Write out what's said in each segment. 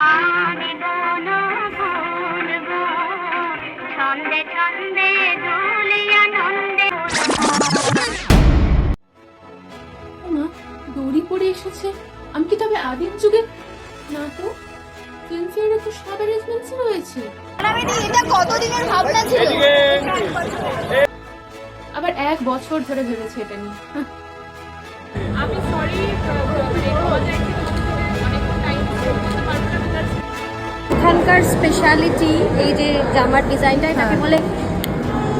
মা দড়ি পড়ে এসেছে। আমি কি তবে আদিম যুগে না তো ফিল্মফেয়ারে তো সব অ্যারেঞ্জমেন্টস রয়েছে। এটা কতদিনের ভাবনা ছিল আবার এক বছর ধরে ভেবেছে এটা নিয়ে। হাহ। আমি সরি এখানকার স্পেশালিটি এই যে জামার ডিজাইনটা এটাকে বলে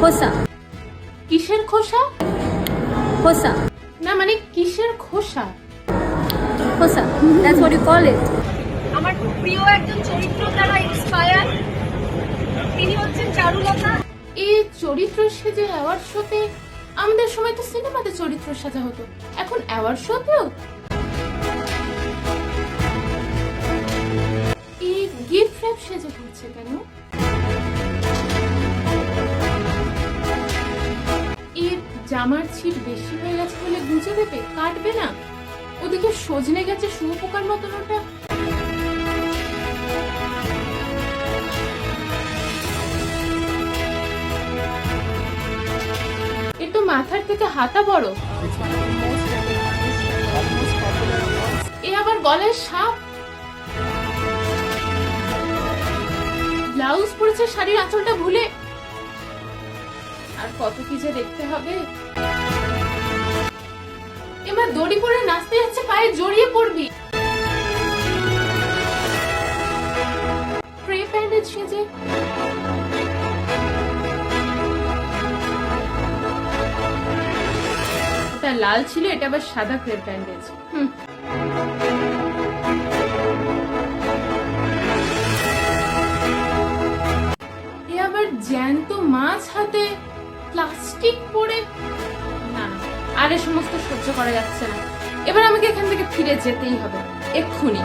খোসা। কিসের খোসা? খোসা। না মানে কিসের খোসা? খোসা। That's what you call it আমার প্রিয় একজন চরিত্র দ্বারা ইন্সপায়ার তিনি হচ্ছেন চারুলতা। এই চরিত্র সেজে অ্যাওয়ার্ড শোতে আমাদের সময় তো সিনেমাতে চরিত্র সাজা হতো। এখন অ্যাওয়ার্ড শোতেও সেজে ঘুরছে কেন? এর জামার ছিট বেশি হয়ে গেছে বলে গুঁজে দেবে কাটবে না? ওদিকে সজনে গেছে শুয়োপোকার মতন ওটা। এর মাথার থেকে হাতা বড়। এ আবার গলায় সাপ। ব্লাউজ পরেছে, শাড়ির আঁচলটা ভুলে। আর কত কি যে দেখতে হবে। এবার দড়ি পরে নাচতে যাচ্ছে, পায়ে জড়িয়ে পড়বি। প্যান্ডেজ লাল ছিল, এটা আবার সাদা ক্রেপ ব্যান্ডেজ হুম। আবার জ্যান্ত মাছ হাতে প্লাস্টিক পরে না, আর এ সমস্ত সহ্য করা যাচ্ছে না। এবার আমাকে এখান থেকে ফিরে যেতেই হবে। এক্ষুনি।